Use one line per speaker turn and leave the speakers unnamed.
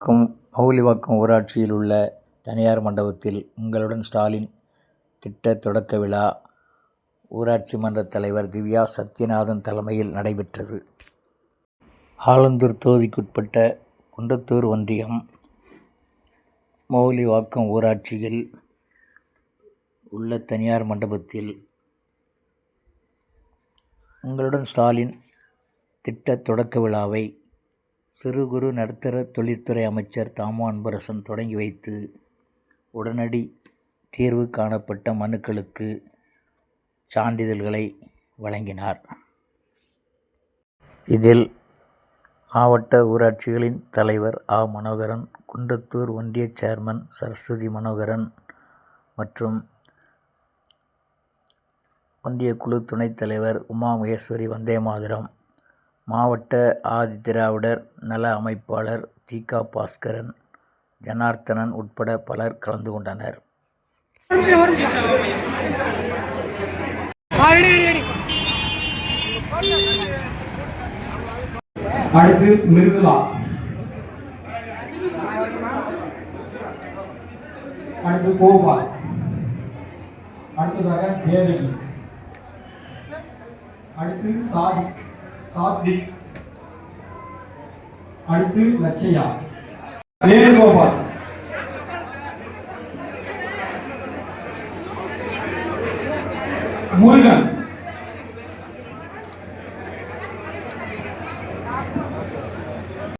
க்கும் மவுலிவாக்கம் ஊராட்சியில் உள்ள தனியார் மண்டபத்தில் உங்களுடன் ஸ்டாலின் திட்ட தொடக்க விழா ஊராட்சி மன்ற தலைவர் திவ்யா சத்யநாதன் தலைமையில் நடைபெற்றது. ஆலந்தூர் தொகுதிக்குட்பட்ட குண்டத்தூர் ஒன்றியம் மௌலிவாக்கம் ஊராட்சியில் உள்ள தனியார் மண்டபத்தில் உங்களுடன் ஸ்டாலின் திட்ட தொடக்க விழாவை சிறு குறு நடுத்தர தொழிற்துறை அமைச்சர் தாமோ அன்பரசன் தொடங்கி வைத்து உடனடி தீர்வு காணப்பட்ட மனுக்களுக்கு சான்றிதழ்களை வழங்கினார். இதில் மாவட்ட ஊராட்சிகளின் தலைவர் ஆ. மனோகரன் குன்றத்தூர் ஒன்றிய சேர்மன் சரஸ்வதி மனோகரன் மற்றும் ஒன்றியக்குழு துணைத் தலைவர் உமா மகேஸ்வரி வந்தேமாதரம் மாவட்ட ஆதிதிராவிடர் நல அமைப்பாளர் தி. பாஸ்கரன் ஜனார்த்தனன் உட்பட பலர் கலந்து கொண்டனர்.
அடுத்து மிருதுலா அடுத்து கோபால். அடுத்ததாக தேவகி. அடுத்து சாதிக். சாத்விக் அடுத்து லட்சயா வேணுகோபால் முருகன்